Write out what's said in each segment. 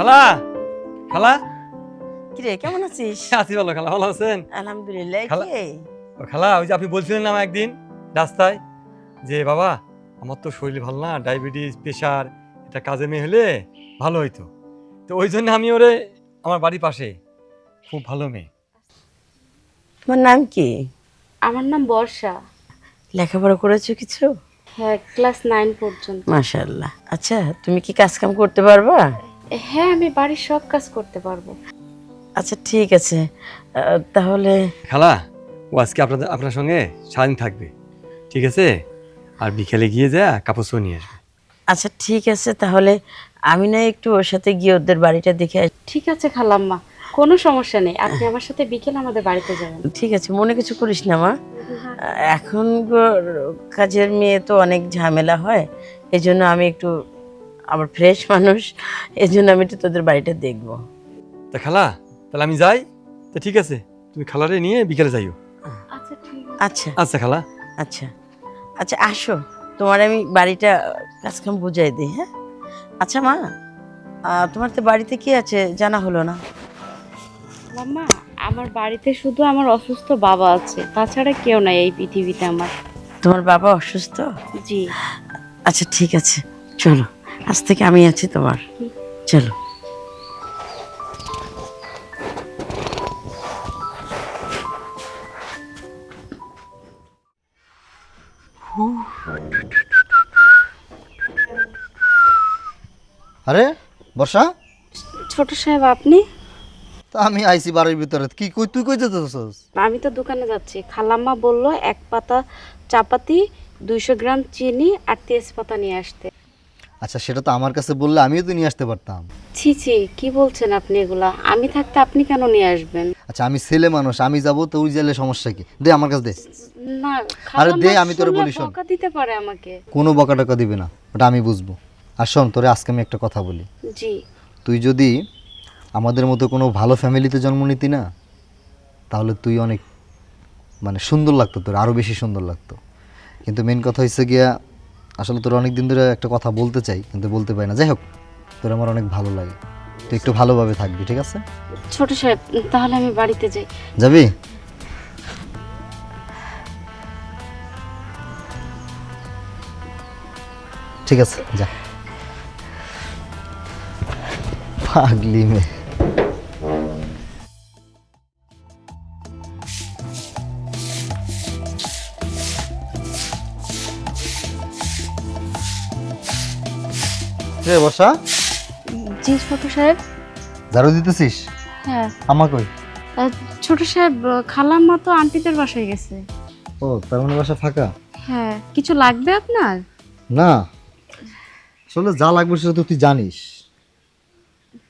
খালা? খালা? কিরে কেমন আছিস? আছি ভালো খালা ভালো আছেন? আলহামদুলিল্লাহ কে? ও খালা ওই যে আপনি বলছিলেন না একদিন রাস্তায় যে বাবা আমার তো শরীর ভালো না ডায়াবেটিস প্রেশার এটা কাজে মেয়ে হলে ভালো হইতো। তো ওই জন্য আমি ওরে আমার বাড়ির পাশে খুব ভালো মেয়ে। তোমার নাম কি? আমার নাম বর্ষা। লেখাপড়া করেছ কিছু? হ্যাঁ ক্লাস নাইন পর্যন্ত। মাশাআল্লাহ। আচ্ছা তুমি কি কাজ কাম করতে পারবা? হ্যাঁ আমি বাড়ির সব কাজ করতে পারব। আচ্ছা ঠিক আছে। আহ, তাহলে খালা ও আজকে আপনাদের আপনার সঙ্গে সারাদিন থাকবে। ঠিক আছে? আর বিকেলে গিয়ে যা কাপড় চোপড় নিয়ে আসবে। আচ্ছা ঠিক আছে। তাহলে আমি না একটু ওর সাথে গিয়ে ওদের বাড়িটা দেখে আসি। ঠিক আছে খালাম্মা। কোনো সমস্যা নেই। আপনি আমার সাথে বিকেল আমাদের বাড়িতে যাবেন। ঠিক আছে মনে কিছু করিস না মা। এখন কাজের মেয়ে তো অনেক ঝামেলা হয়। এই জন্য আমি একটু আমার ফ্রেশ মানুষ এই জন্য আমি একটু তোদের বাড়িটা দেখব। তা খালা তাহলে আমি যাই? তো ঠিক আছে তুমি খালারে নিয়ে বিকেলে যাইও। আচ্ছা আচ্ছা। আচ্ছা খালা। আচ্ছা। আচ্ছা আসো। তোমার আমি বাড়িটা কাজকাম বুঝাই দিই হ্যাঁ? আচ্ছা মা তোমার তো বাড়িতে কি আছে জানা হলো না? মাম্মা আমার বাড়িতে শুধু আমার অসুস্থ বাবা আছে তাছাড়া কেউ নাই এই পৃথিবীতে আমার। তোমার বাবা অসুস্থ? জি। আচ্ছা ঠিক আছে চলো। আজ থেকে আমি আছি তোমার। চলো। আরে বর্ষা? ছোট সাহেব আপনি? তা আমি আইছি বাড়ির ভিতরে। কি কই তুই কই যেতেছস? আমি তো দোকানে যাচ্ছি। খালাম্মা বলল এক পাতা চাপাতি দুইশো গ্রাম চিনি আর তেজপাতা নিয়ে আসতে। আচ্ছা সেটা তো আমার কাছে বললে আমিও তো নিয়ে আসতে পারতাম। ছি ছি কি বলছেন আপনি এগুলা? আমি থাকতে আপনি কেন নিয়ে আসবেন? আচ্ছা আমি ছেলে মানুষ আমি যাব তো ওই জেলে সমস্যা কি? দে আমার কাছে দে। না আরে দে, আমি তোরে বলি শোন। বকা দিতে পারে আমাকে। কোনো বকা টকা দিবে না ওটা আমি বুঝব। আর শোন তোরে আজকে আমি একটা কথা বলি। জি। তুই যদি আমাদের মতো কোনো ভালো ফ্যামিলিতে জন্ম নিতি না তাহলে তুই অনেক মানে সুন্দর লাগতো তোর আরও বেশি সুন্দর লাগতো। কিন্তু মেন কথা হচ্ছে গিয়া আসলে তোর অনেক দিন ধরে একটা কথা বলতে চাই কিন্তু বলতে পারি না। যাই হোক তোর আমার অনেক ভালো লাগে। তুই একটু ভালোভাবে থাকবি ঠিক আছে? ছোট সাহেব তাহলে আমি বাড়িতে যাই। যাবি? ঠিক আছে যা। পাগলি মেয়ে। রে বর্ষা? জি ছোট সাহেব ঝাড়ু দিতেছিস? হ্যাঁ। আমা কই? ছোট সাহেব খালাম্মা তো আন্টিদের বাসায় গেছে। ও তার মানে বাসা ফাঁকা? হ্যাঁ কিছু লাগবে আপনার? না। আসলে যা লাগবে সেটা তো তুই জানিস।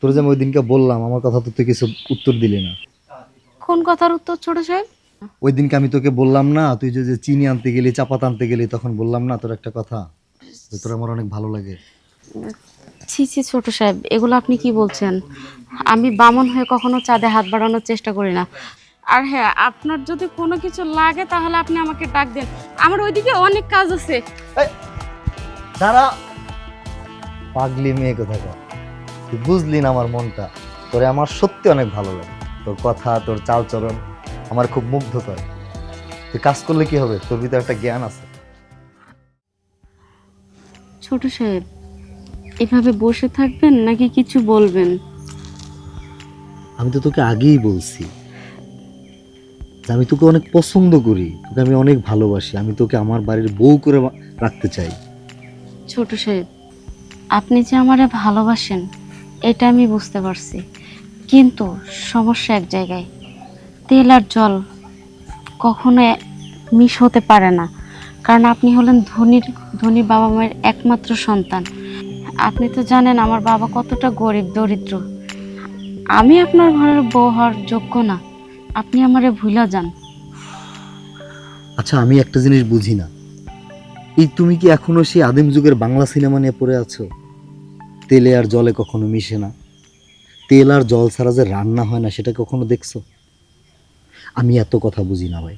তোর যে আমি ওই দিনকে বললাম আমার কথা তো তুই কিছু উত্তর দিলি না। কোন কথার উত্তর ছোট সাহেব ওই দিনকে আমি তোকে বললাম না তুই যে চিনি আনতে গেলি চাপাত আনতে গেলি তখন বললাম না তোর একটা কথা তোর আমার অনেক ভালো লাগে। ছি ছি ছোট সাহেব এগুলো আপনি কি বলছেন? আমি বামন হয়ে কখনো চাঁদে হাত বাড়ানোর চেষ্টা করি না। আর হ্যাঁ আপনার যদি কোনো কিছু লাগে তাহলে আপনি আমাকে ডাক দেন। আমার ওইদিকে অনেক কাজ আছে। দাঁড়া। পাগলি মেয়ে কোথায় তুই বুঝলি না আমার মনটা? তোরে আমার সত্যি অনেক ভালো লাগে। তোর কথা তোর চালচরণ আমার খুব মুগ্ধ করে। তুই কাজ করলে কি হবে? তোর ভিতরে একটা জ্ঞান আছে। ছোট সাহেব এভাবে বসে থাকবেন নাকি কিছু বলবেন? আমি তো তোকে আগেই বলছি আমি তোকে অনেক পছন্দ করি তোকে আমি অনেক ভালোবাসি আমি তোকে আমার বাড়ির বউ করে রাখতে চাই। ছোট সাহেব আপনি যে আমারে ভালোবাসেন এটা আমি বুঝতে পারছি। কিন্তু সমস্যা এক জায়গায় তেল আর জল কখনো মিশ হতে পারে না। কারণ আপনি হলেন ধনির ধনী বাবা মায়ের একমাত্র সন্তান। আপনি তো জানেন আমার বাবা কতটা গরিব, দরিদ্র। আমি আপনার ঘরের বউ হওয়ার যোগ্য না। আপনি আমারে ভুলা যান। আচ্ছা আমি একটা জিনিস বুঝি না। এই তুমি কি এখনও সেই আদিম যুগের বাংলা সিনেমা নিয়ে পড়ে আছো? তেলে আর জলে কখনো মিশে না। তেল আর জল ছাড়া যে রান্না হয় না, সেটা কখনো দেখছ? আমি এত কথা বুঝি না ভাই।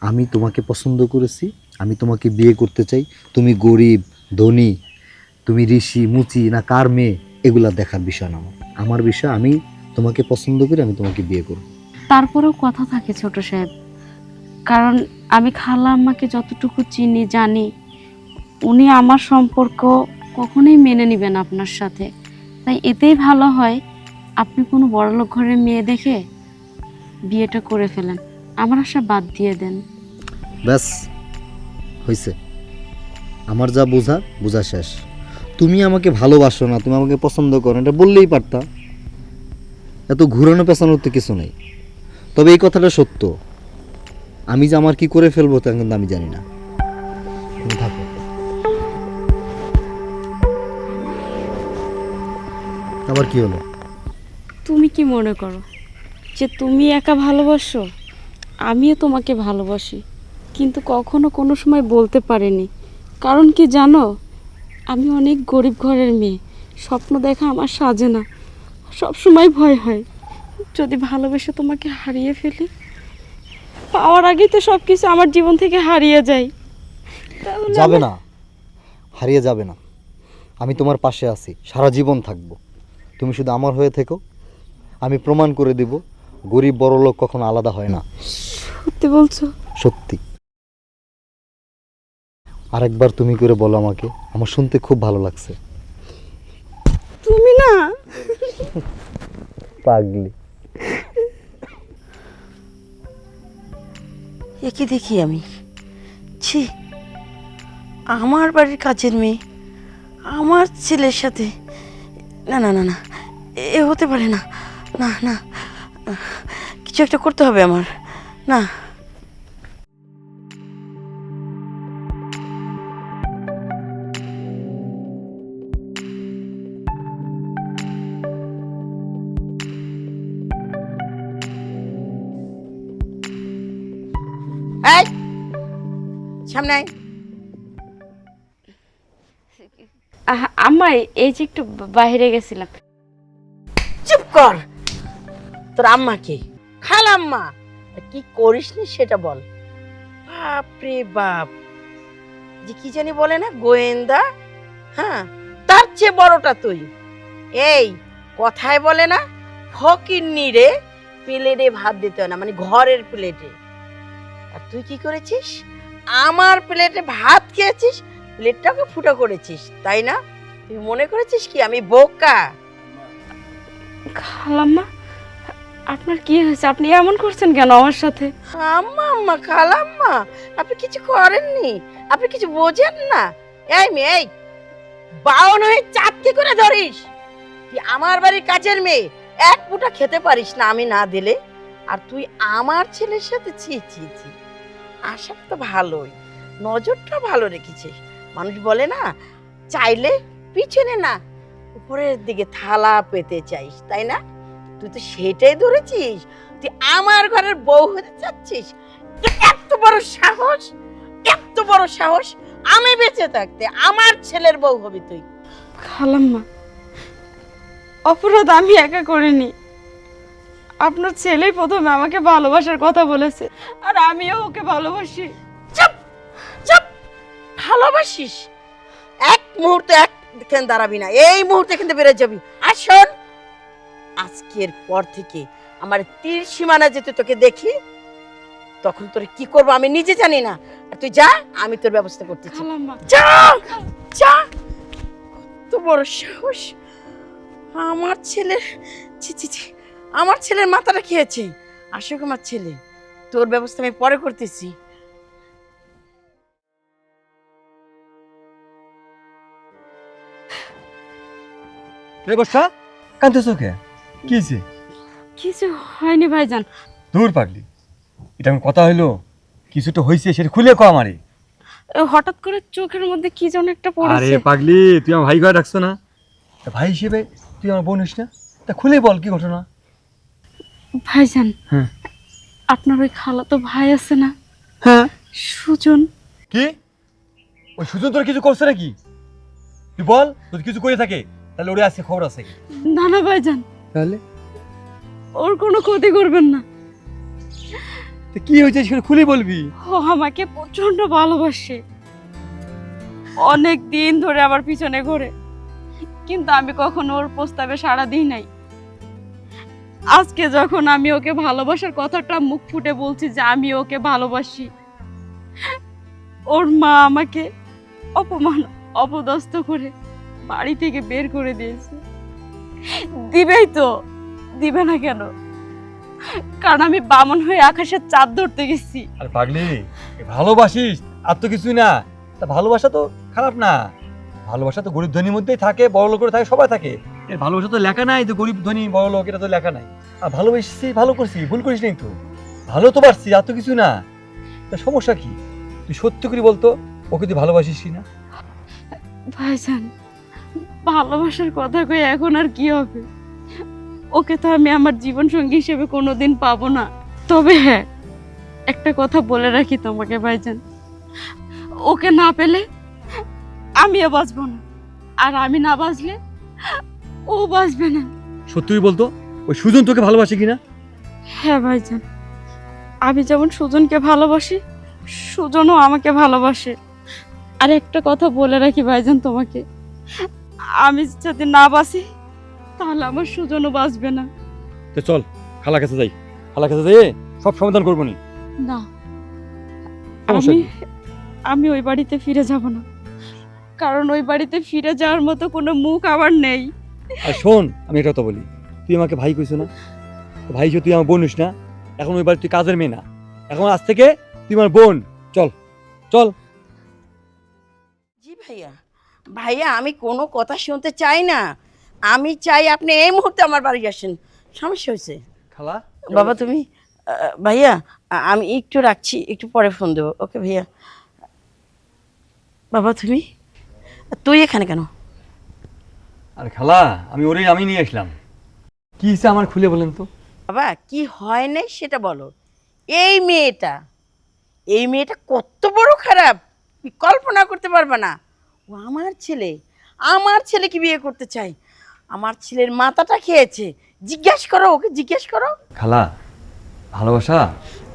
আমি তোমাকে পছন্দ করেছি, আমি তোমাকে বিয়ে করতে চাই। তুমি গরিব, ধনী তুমি ঋষি মুচি না কার মেয়ে এগুলা দেখার বিষয় না আমার। আমার বিষয় আমি তোমাকে পছন্দ করি আমি তোমাকে বিয়ে করব। তারপরেও কথা থাকে ছোট সাহেব। কারণ আমি খালা আম্মাকে যতটুকু চিনি জানি উনি আমার সম্পর্ক কখনোই মেনে নেবেন আপনার সাথে। তাই এতেই ভালো হয় আপনি কোনো বড়লোক ঘরের মেয়ে দেখে বিয়েটা করে ফেলেন। আমার আশা বাদ দিয়ে দেন। ব্যাস হয়েছে আমার যা বোঝা বোঝা শেষ। তুমি আমাকে ভালোবাসো না, তুমি আমাকে পছন্দ করো এটা বললেই পারতা। এত ঘুরানো পেছানোর তো কিছু নেই। তবে এই কথাটা সত্য। আমি যে আমার কি করে ফেলব তা কিন্তু আমি জানি না। আবার কি হলো? তুমি কি মনে করো যে তুমি একা ভালোবাসো? আমিও তোমাকে ভালোবাসি, কিন্তু কখনো কোনো সময় বলতে পারিনি। কারণ কি জানো? আমি অনেক গরিব ঘরের মেয়ে। স্বপ্ন দেখা আমার সাজে না। সব সময় ভয় হয়। যদি ভালোবেসে তোমাকে হারিয়ে ফেলি পাওয়ার আগেই তো সব কিছু আমার জীবন থেকে হারিয়ে যায়। যাবে না। হারিয়ে যাবে না। আমি তোমার পাশে আছি। সারা জীবন থাকব। তুমি শুধু আমার হয়ে থেকো। আমি প্রমাণ করে দিব গরিব বড় লোক কখনো আলাদা হয় না। সত্যি বলছো? সত্যি। আরেকবার তুমি করে বলো আমাকে। আমার শুনতে খুব ভালো লাগছে। তুমি না? পাগলি। এ কি দেখি আমি। ছি আমার বাড়ির কাছের মেয়ে আমার ছেলের সাথে। না না না না এ হতে পারে না। না না কিছু একটা করতে হবে আমার। না। সামনে আম্মা এই যে একটু বাইরে গেছিলাম। চুপ কর। তোর আম্মা কে? খালাম্মা কি করিস নি সেটা বল। বাপরে বাপ। যে কি জানি বলে না গোয়েন্দা। হ্যাঁ তার চেয়ে বড়টা তুই। এই কথায় বলে না ফকিন্নি রে প্লেটে ভাত দিতে হয় না মানে ঘরের প্লেটে। আর তুই কি করেছিস? আমার প্লেটে ভাত খেয়েছিস প্লেটটাকে ফুটো করেছিস তাই না? তুই মনে করেছিস কি আমি বোকা? খালাম্মা আপনার কি হয়েছে? আপনি এমন করছেন কেন আমার সাথে? আম্মা আম্মা খালাম্মা আপনি কিছু করেননি আপনি কিছু বোঝেন না। এই মেয়ে এই বাউন হয়ে চাপকে করে ধরিস। তুই আমার বাড়ির কাজের মেয়ে এক ফুটা খেতে পারিস না আমি না দিলে। আর তুই আমার ছেলের সাথে ছি ছি ছি। আশা তো ভালোই, নজরটা ভালো রেখেছিস। মানুষ বলে না, চাইলে পিছনে না, উপরের দিকে থালা পেতে চাইস, তাই না? তুই তো সেটাই ধরেছিস, তুই আমার ঘরের বউ হতে চাচ্ছিস। এত বড় সাহস, এত বড় সাহস, আমি বেঁচে থাকতে আমার ছেলের বউ হবি তুই। খালাম্মা, অপরাধ আমি একা করিনি। আপনার ছেলেই প্রথমে আমাকে ভালোবাসার কথা বলেছে আর আমিও ওকে ভালোবাসি। চুপ চুপ ভালোবাসিস? এক মুহূর্তে এক এখানে দাঁড়াবি না এই মুহূর্তে কিন্তু বেরো যাবি। আর শোন আজকের পর থেকে আমার তীর সীমানা যেতে তোকে দেখি তখন তোর কি করব আমি নিজে জানি না। আর তুই যা আমি তোর ব্যবস্থা করতেছি। যা যা। কত বড় সাহস। আমার ছেলে ছি ছি ছি। আমার ছেলের মাথাটা খেয়েছে আসুক আমার ছেলে। তোর ব্যবস্থা আমি পরে করতেছি। বর্ষা কাঁদতেছ কে? কি হয়েছে কিছু হয়নি ভাইজান। দূর পাগলি। এটা কথা হইল কিছু তো হয়েছে সেটা খুলে কো আমারে। হঠাৎ করে চোখের মধ্যে কি যেন একটা আরে পড়েছে পাগলি তুই আমার ভাই ঘরে রাখছো না? তা ভাই হিসেবে তুই আমার বোন না? তা খুলে বল কি ঘটনা? ভাইজান হ্যাঁ। আপনার ওই খালাতো ভাই আছে না? হ্যাঁ। সুজন। কি? ওই সুজন তোর কিছু করছে নাকি? তুই বল যদি কিছু করে থাকে। তাহলে ওরে আজকে খবর আছে না না ভাইজান। তাহলে? ওর কোনো ক্ষতি করবেন না। তো কি হয়েছে সেটা খুলে বলবি? ও আমাকে প্রচণ্ড ভালোবাসে। অনেক দিন ধরে আমার পিছনে ঘোরে। কিন্তু আমি কখনো ওর প্রস্তাবে সাড়া দিই নাই। আজকে যখন আমি ওকে ভালোবাসার কথাটা মুখ ফুটে বলছি যে আমি ওকে ভালোবাসি, ওর মা আমাকে অপমান, অপদস্থ করে বাড়ি থেকে বের করে দিয়েছে। দিবেই তো, দিবে না কেন? কারণ আমি বামন হয়ে আকাশের চাঁদ ধরতে গেছি। আর পাগলি ভালোবাসিস? আর তো কিছুই না। তা ভালোবাসা তো খারাপ না। ভালোবাসা তো গরিব ধনীর মধ্যেই থাকে বড় লোকের থাকে, সবাই থাকে। এর ভালোবাসা তো লেখা নাই যে গরিব ধনী বড় লোক, এটা তো লেখা নাই। আর ভালোবেসেছি, ভালো করছি, ভুল করিস নাই তো। ভালো তো পারছি, আর তো কিছু না। তা সমস্যা কি? তুই সত্যি করে বলতো, ওকে তুই ভালোবাসিস কি না ভাইজান, ভালোবাসার কথা কই এখন আর কি হবে? ওকে তো আমি আমার জীবন সঙ্গী হিসেবে কোনোদিন পাবো না। তবে হ্যাঁ একটা কথা বলে রাখি তোমাকে, ভাইজান। ওকে না পেলে আমিও বাঁচবো না। আর আমি না বাঁচলে ও বাঁচবে না। সত্যি বলতো? ওই সুজন তোকে ভালোবাসে কিনা? হ্যাঁ ভাইজান। আমি যেমন সুজনকে ভালোবাসি সুজনও আমাকে ভালোবাসে। আর একটা কথা বলে রাখি ভাইজান তোমাকে। আমি যদি না বাঁচি তাহলে আমার সুজনও বাঁচবে না। তো চল খালা কাছে যাই। খালা কাছে যাই সব সমাধান করব নি। না। আমি আমি ওই বাড়িতে ফিরে যাব না। কারণ ওই বাড়িতে ফিরে যাওয়ার মতো কোনো মুখ আমার নেই। আর শোন আমি এটা কথা বলি। তুই আমাকে ভাই কইছ না? ভাই তুই আমার বোন না এখন ওই বাড়ি তুই কাজের মেয়ে না। এখন আজ থেকে তুই আমার বোন। চল চল। জি ভাইয়া। ভাইয়া আমি কোনো কথা শুনতে চাই না। আমি চাই আপনি এই মুহূর্তে আমার বাড়ি আসেন। সমস্যা হয়েছে? খালা? বাবা তুমি ভাইয়া আমি একটু রাখছি একটু পরে ফোন দেবো। ওকে ভাইয়া। বাবা তুমি? তুই এখানে কেন? আর খালা আমি ওরে আমি নিয়ে আসলাম। কি হিসে আমার খুলে বলেন তো? বাবা কি হয় নাই সেটা বলো। এই মেয়েটা এই মেয়েটা কত বড় খারাপ তুমি কল্পনা করতে পারবে না। ও আমার ছেলে আমার ছেলেকে বিয়ে করতে চাই আমার ছেলের মাথাটা খেয়েছে। জিজ্ঞেস করো ওকে জিজ্ঞেস করো। খালা ভালোবাসা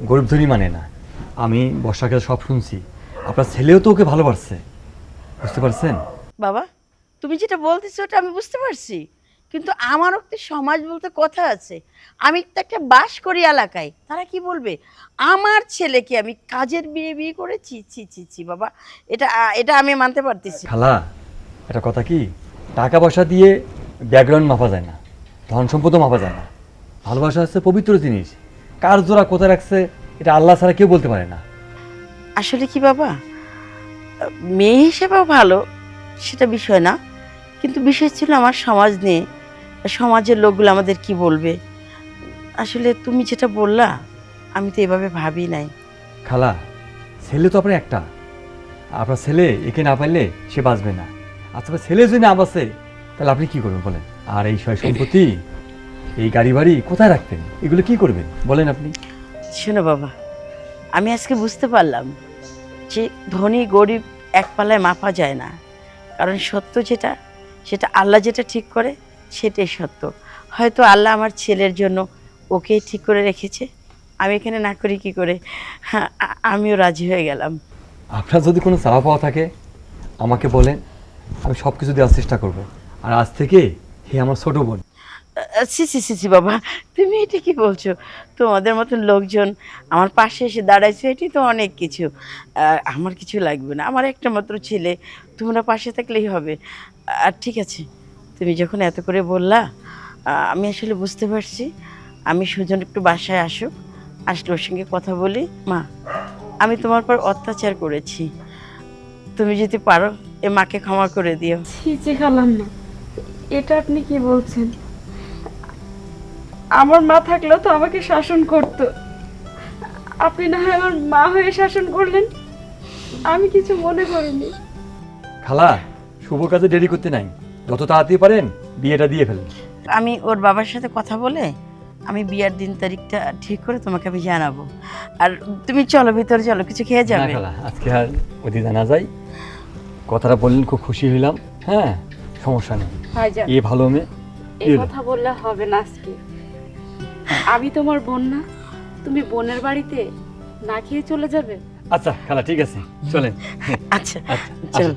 গরিব ধনী মানে না। আমি বর্ষাকে সব শুনছি। আপনার ছেলেও তো ওকে ভালোবাসছে। বুঝতে পারছেন? বাবা তুমি যেটা বলতেছো ওটা আমি বুঝতে পারছি। কিন্তু আমারও একটা সমাজ বলতে কথা আছে। আমি তো একটা বাস করি এলাকায়। তারা কি বলবে? আমার ছেলেকে আমি কাজের বিয়ে বিয়ে করেছি ছি ছি ছি বাবা এটা এটা আমি মানতে পারতেছি। খালা এটা কথা কি? টাকা পয়সা দিয়ে ব্যাকগ্রাউন্ড মাপা যায় না। ধন সম্পদও মাপা যায় না। ভালোবাসা হচ্ছে পবিত্র জিনিস। কার জোড়া কোথায় রাখছে এটা আল্লাহ ছাড়া কেউ বলতে পারে না। আসলে কি বাবা? মেয়ে হিসেবেও ভালো সেটা বিষয় না। কিন্তু বিষয় ছিল আমার সমাজ নিয়ে। সমাজের লোকগুলো আমাদের কি বলবে? আসলে তুমি যেটা বললা আমি তো এভাবে ভাবি নাই। খালা ছেলে তো আপনার একটা। আপনার ছেলে একে না পারলে সে বাঁচবে না। আচ্ছা ছেলে যদি না বাঁচে তাহলে আপনি কি করবেন বলেন? আর এই সয় সম্পত্তি এই গাড়ি বাড়ি কোথায় রাখতেন এগুলো কি করবেন? বলেন আপনি। শোনো বাবা আমি আজকে বুঝতে পারলাম যে ধনী গরিব এক পালায় মাপা যায় না। কারণ সত্য যেটা সেটা আল্লাহ যেটা ঠিক করে সেটাই সত্য। হয়তো আল্লাহ আমার ছেলের জন্য ওকে ঠিক করে রেখেছে। আমি এখানে না করি কি করে? হ্যাঁ আমিও রাজি হয়ে গেলাম। আপনার যদি কোনো চাওয়া পাওয়া থাকে আমাকে বলেন আমি সব কিছু দেওয়ার চেষ্টা করব। আর আজ থেকে হে আমার ছোট বোন। সি সি সি সি বাবা তুমি এটা কি বলছো? তোমাদের মতন লোকজন আমার পাশে এসে দাঁড়াইছে এটি তো অনেক কিছু। আমার কিছু লাগবে না। আমার একটা মাত্র ছেলে তোমরা পাশে থাকলেই হবে। আর ঠিক আছে তুমি যখন এত করে বললা আমি আসলে বুঝতে পারছি। আমি সুজন একটু বাসায় আসুক আসলে ওর সঙ্গে কথা বলি। মা আমি তোমার পর অত্যাচার করেছি। তুমি যদি পারো এ মাকে ক্ষমা করে দিও। ছিচে খালাম না। এটা আপনি কি বলছেন? আমার মা থাকলেও তো আমাকে শাসন করত। আপনি না হয় আমার মা হয়ে শাসন করলেন? আমি কিছু মনে করিনি। খালা শুভ কাজে দেরি করতে নাই। যত তাড়াতাড়ি পারেন বিয়েটা দিয়ে ফেলেন। আমি ওর বাবার সাথে কথা বলে আমি বিয়ার দিন তারিখটা ঠিক করে তোমাকে আমি জানাব। আর তুমি চলো ভিতরে চলো কিছু খেয়ে না যাবে খালা আজকে আর ওদি জানা যায় কথাটা বললেন খুব খুশি হইলাম। হ্যাঁ সমস্যা নেই। এ ভালো মেয়ে। এই কথা বললে হবে না আজকে। আমি তোমার বোন না তুমি বোনের বাড়িতে না খেয়ে চলে যাবে? আচ্ছা খালা ঠিক আছে। চলেন। আচ্ছা আচ্ছা। চল।